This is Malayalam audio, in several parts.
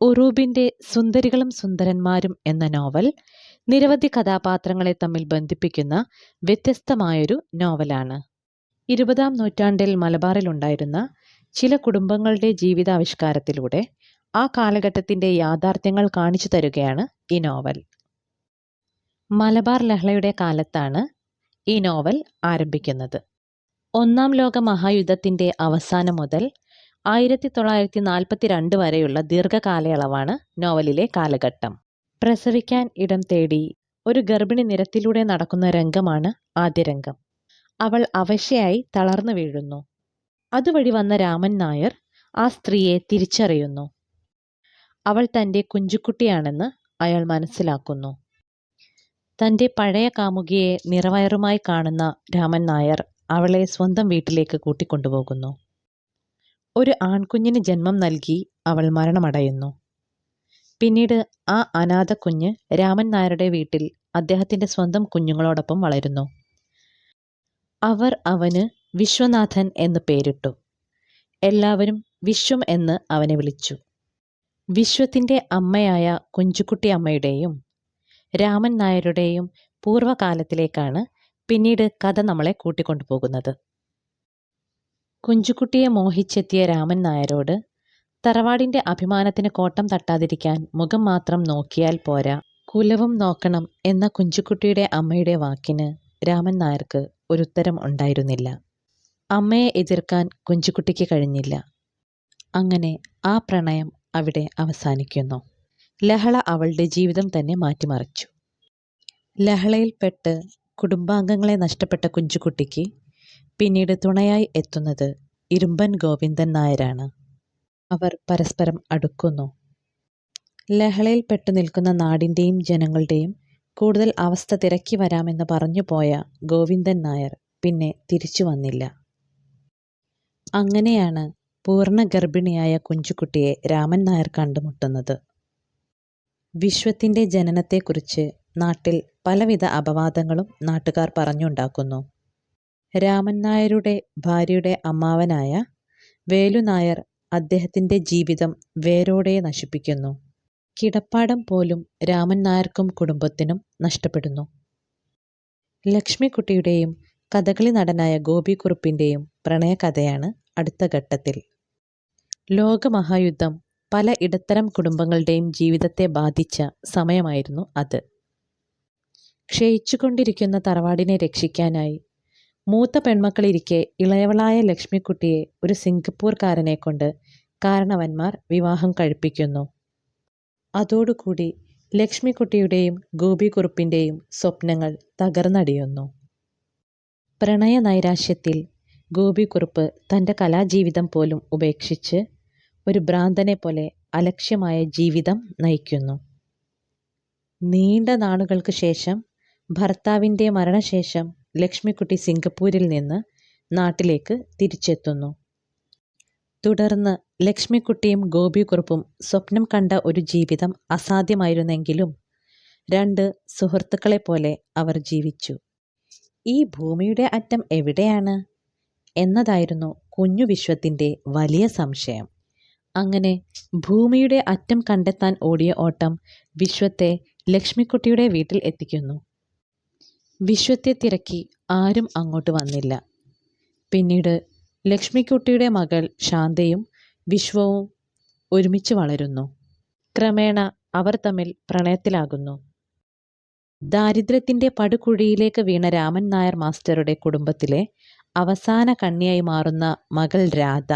ഉറൂബിന്റെ സുന്ദരികളും സുന്ദരന്മാരും എന്ന നോവൽ നിരവധി കഥാപാത്രങ്ങളെ തമ്മിൽ ബന്ധിപ്പിക്കുന്ന വ്യത്യസ്തമായൊരു നോവലാണ്. ഇരുപതാം നൂറ്റാണ്ടിൽ മലബാറിലുണ്ടായിരുന്ന ചില കുടുംബങ്ങളുടെ ജീവിതാവിഷ്കാരത്തിലൂടെ ആ കാലഘട്ടത്തിന്റെ യാഥാർത്ഥ്യങ്ങൾ കാണിച്ചു തരുകയാണ് ഈ നോവൽ. മലബാർ ലഹളയുടെ കാലത്താണ് ഈ നോവൽ ആരംഭിക്കുന്നത്. ഒന്നാം ലോക മഹായുദ്ധത്തിന്റെ അവസാനം മുതൽ ആയിരത്തി തൊള്ളായിരത്തി നാൽപ്പത്തി രണ്ട് വരെയുള്ള ദീർഘകാലയളവാണ് നോവലിലെ കാലഘട്ടം. പ്രസവിക്കാൻ ഇടം തേടി ഒരു ഗർഭിണി നിരത്തിലൂടെ നടക്കുന്ന രംഗമാണ് ആദ്യ രംഗം. അവൾ അവശയായി തളർന്നു വീഴുന്നു. അതുവഴി വന്ന രാമൻ നായർ ആ സ്ത്രീയെ തിരിച്ചറിയുന്നു. അവൾ തന്റെ കുഞ്ചുക്കുട്ടിയാണെന്ന് അയാൾ മനസ്സിലാക്കുന്നു. തന്റെ പഴയ കാമുകിയെ നിറവയറുമായി കാണുന്ന രാമൻ നായർ അവളെ സ്വന്തം വീട്ടിലേക്ക് കൂട്ടിക്കൊണ്ടുപോകുന്നു. ഒരു ആൺകുഞ്ഞിന് ജന്മം നൽകി അവൾ മരണമടയുന്നു. പിന്നീട് ആ അനാഥ കുഞ്ഞ് രാമൻ നായരുടെ വീട്ടിൽ അദ്ദേഹത്തിന്റെ സ്വന്തം കുഞ്ഞുങ്ങളോടൊപ്പം വളരുന്നു. അവർ അവന് വിശ്വനാഥൻ എന്ന് പേരിട്ടു. എല്ലാവരും വിശ്വം എന്ന് അവനെ വിളിച്ചു. വിശ്വത്തിന്റെ അമ്മയായ കുഞ്ചുകുട്ടി അമ്മയുടെയും രാമൻ നായരുടെയും പൂർവകാലത്തിലേക്കാണ് പിന്നീട് കഥ നമ്മളെ കൂട്ടിക്കൊണ്ടുപോകുന്നത്. കുഞ്ചുകുട്ടിയെ മോഹിച്ചെത്തിയ രാമൻ നായരോട് തറവാടിന്റെ അഭിമാനത്തിന് കോട്ടം തട്ടാതിരിക്കാൻ മുഖം മാത്രം നോക്കിയാൽ പോരാ കുലവും നോക്കണം എന്ന കുഞ്ചുകുട്ടിയുടെ അമ്മയുടെ വാക്കിന് രാമൻ നായർക്ക് ഒരു ഉത്തരം ഉണ്ടായിരുന്നില്ല. അമ്മയെ എതിർക്കാൻ കുഞ്ചുകുട്ടിക്ക് കഴിഞ്ഞില്ല. അങ്ങനെ ആ പ്രണയം അവിടെ അവസാനിക്കുന്നു. ലഹള അവളുടെ ജീവിതം തന്നെ മാറ്റിമറിച്ചു. ലഹളയിൽപ്പെട്ട് കുടുംബാംഗങ്ങളെ നഷ്ടപ്പെട്ട കുഞ്ചുകുട്ടിക്ക് പിന്നീട് തുണയായി എത്തുന്നത് ഇരുമ്പൻ ഗോവിന്ദൻ നായരാണ്. അവർ പരസ്പരം അടുക്കുന്നു. ലഹളയിൽ പെട്ടു നിൽക്കുന്ന നാടിന്റെയും ജനങ്ങളുടെയും കൂടുതൽ അവസ്ഥ തിരക്കി വരാമെന്ന് പറഞ്ഞു പോയ ഗോവിന്ദൻ നായർ പിന്നെ തിരിച്ചു വന്നില്ല. അങ്ങനെയാണ് പൂർണ ഗർഭിണിയായ കുഞ്ചുകുട്ടിയെ രാമൻ നായർ കണ്ടുമുട്ടുന്നത്. വിശ്വത്തിന്റെ ജനനത്തെക്കുറിച്ച് നാട്ടിൽ പലവിധ അപവാദങ്ങളും നാട്ടുകാർ പറഞ്ഞുണ്ടാക്കുന്നു. രാമൻ നായരുടെ ഭാര്യയുടെ അമ്മാവനായ വേലു നായർ അദ്ദേഹത്തിന്റെ ജീവിതം വേരോടെ നശിപ്പിക്കുന്നു. കിടപ്പാടം പോലും രാമൻ നായർക്കും കുടുംബത്തിനും നഷ്ടപ്പെടുന്നു. ലക്ഷ്മിക്കുട്ടിയുടെയും കഥകളി നടനായ ഗോപിക്കുറുപ്പിന്റെയും പ്രണയകഥയാണ് അടുത്ത ഘട്ടത്തിൽ. ലോകമഹായുദ്ധം പല ഇടത്തരം കുടുംബങ്ങളുടെയും ജീവിതത്തെ ബാധിച്ച സമയമായിരുന്നു അത്. ക്ഷയിച്ചുകൊണ്ടിരിക്കുന്ന തറവാടിനെ രക്ഷിക്കാനായി മൂത്ത പെൺമക്കളിരിക്കെ ഇളയവളായ ലക്ഷ്മിക്കുട്ടിയെ ഒരു സിംഗപ്പൂർക്കാരനെ കൊണ്ട് കാരണവന്മാർ വിവാഹം കഴിപ്പിക്കുന്നു. അതോടുകൂടി ലക്ഷ്മിക്കുട്ടിയുടെയും ഗോപികുറുപ്പിന്റെയും സ്വപ്നങ്ങൾ തകർന്നടിയുന്നു. പ്രണയ നൈരാശ്യത്തിൽ ഗോപികുറുപ്പ് തന്റെ കലാജീവിതം പോലും ഉപേക്ഷിച്ച് ഒരു ഭ്രാന്തനെ പോലെ അലക്ഷ്യമായ ജീവിതം നയിക്കുന്നു. നീണ്ട നാളുകൾക്ക് ശേഷം ഭർത്താവിന്റെ മരണശേഷം ലക്ഷ്മിക്കുട്ടി സിംഗപ്പൂരിൽ നിന്ന് നാട്ടിലേക്ക് തിരിച്ചെത്തുന്നു. തുടർന്ന് ലക്ഷ്മിക്കുട്ടിയും ഗോപികുറുപ്പും സ്വപ്നം കണ്ട ഒരു ജീവിതം അസാധ്യമായിരുന്നെങ്കിലും രണ്ട് സുഹൃത്തുക്കളെ പോലെ അവർ ജീവിച്ചു. ഈ ഭൂമിയുടെ അറ്റം എവിടെയാണ്? എന്നതായിരുന്നു കുഞ്ഞു വിശ്വത്തിന്റെ വലിയ സംശയം. അങ്ങനെ ഭൂമിയുടെ അറ്റം കണ്ടെത്താൻ ഓടിയ ഓട്ടം വിശ്വത്തെ ലക്ഷ്മിക്കുട്ടിയുടെ വീട്ടിൽ എത്തിക്കുന്നു. വിശ്വത്തെ തിരക്കി ആരും അങ്ങോട്ട് വന്നില്ല. പിന്നീട് ലക്ഷ്മിക്കുട്ടിയുടെ മകൾ ശാന്തയും വിശ്വവും ഒരുമിച്ച് വളരുന്നു. ക്രമേണ അവർ തമ്മിൽ പ്രണയത്തിലാകുന്നു. ദാരിദ്ര്യത്തിന്റെ പടുകുഴിയിലേക്ക് വീണ രാമൻ നായർ മാസ്റ്ററുടെ കുടുംബത്തിലെ അവസാന കണ്ണിയായി മാറുന്ന മകൾ രാധ.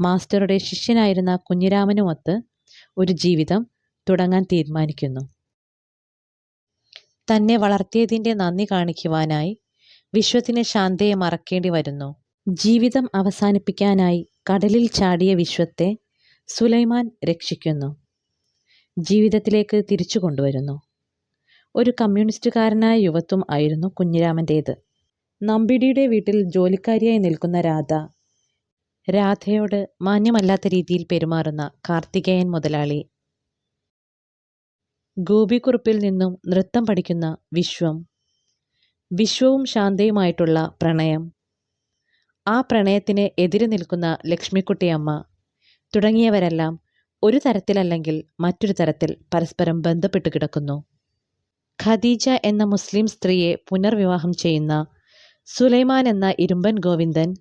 മാസ്റ്ററുടെ ശിഷ്യനായിരുന്ന കുഞ്ഞിരാമനുമൊത്ത് ഒരു ജീവിതം തുടങ്ങാൻ തീരുമാനിക്കുന്നു. തന്നെ വളർത്തിയതിന്റെ നന്ദി കാണിക്കുവാനായി വിശ്വത്തിന് ശാന്തയെ മറക്കേണ്ടി വരുന്നു. ജീവിതം അവസാനിപ്പിക്കാനായി കടലിൽ ചാടിയ വിശ്വത്തെ സുലൈമാൻ രക്ഷിക്കുന്നു. ജീവിതത്തിലേക്ക് തിരിച്ചു കൊണ്ടുവരുന്നു. ഒരു കമ്മ്യൂണിസ്റ്റുകാരനായ യുവത്വം ആയിരുന്നു കുഞ്ഞിരാമന്റേത് നമ്പിടിയുടെ വീട്ടിൽ ജോലിക്കാരിയായി നിൽക്കുന്ന രാധ രാധയോട് മാന്യമല്ലാത്ത രീതിയിൽ പെരുമാറുന്ന കാർത്തികേയൻ മുതലാളി ഗോപിക്കുറുപ്പിൽ നിന്നും നൃത്തം പഠിക്കുന്ന വിശ്വം. വിശ്വവും ശാന്തയുമായിട്ടുള്ള പ്രണയം. ആ പ്രണയത്തിന് എതിരെ നിൽക്കുന്ന ലക്ഷ്മിക്കുട്ടിയമ്മ. തുടങ്ങിയവരെല്ലാം ഒരു തരത്തിലല്ലെങ്കിൽ മറ്റൊരു തരത്തിൽ പരസ്പരം ബന്ധപ്പെട്ട് കിടക്കുന്നു. ഖദീജ എന്ന മുസ്ലിം സ്ത്രീയെ പുനർവിവാഹം ചെയ്യുന്ന സുലൈമാൻ എന്ന ഇരുമ്പൻ ഗോവിന്ദൻ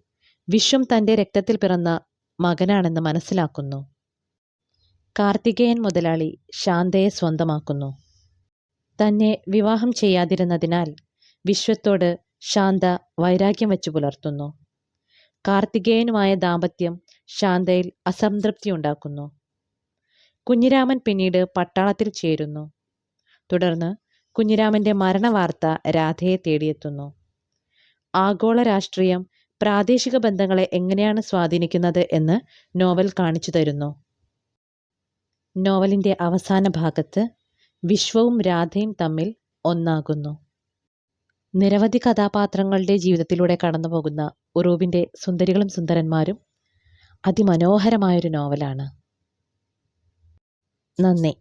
വിശ്വം തന്റെ രക്തത്തിൽ പിറന്ന മകനാണെന്ന് മനസ്സിലാക്കുന്നു. കാർത്തികേയൻ മുതലാളി ശാന്തയെ സ്വന്തമാക്കുന്നു. തന്നെ വിവാഹം ചെയ്യാതിരുന്നതിനാൽ വിശ്വത്തോട് ശാന്ത വൈരാഗ്യം വെച്ചു പുലർത്തുന്നു. കാർത്തികേയനുമായ ദാമ്പത്യം ശാന്തയിൽ അസംതൃപ്തി ഉണ്ടാക്കുന്നു. കുഞ്ഞിരാമൻ പിന്നീട് പട്ടാളത്തിൽ ചേരുന്നു. തുടർന്ന് കുഞ്ഞിരാമന്റെ മരണവാർത്ത രാധയെ തേടിയെത്തുന്നു. ആഗോള രാഷ്ട്രീയം പ്രാദേശിക ബന്ധങ്ങളെ എങ്ങനെയാണ് സ്വാധീനിക്കുന്നത് എന്ന് നോവൽ കാണിച്ചു തരുന്നു. നോവലിന്റെ അവസാന ഭാഗത്ത് വിശ്വവും രാധയും തമ്മിൽ ഒന്നാകുന്നു. നിരവധി കഥാപാത്രങ്ങളുടെ ജീവിതത്തിലൂടെ കടന്നുപോകുന്ന ഉറൂബിന്റെ സുന്ദരികളും സുന്ദരന്മാരും അതിമനോഹരമായൊരു നോവലാണ്. നന്ദി.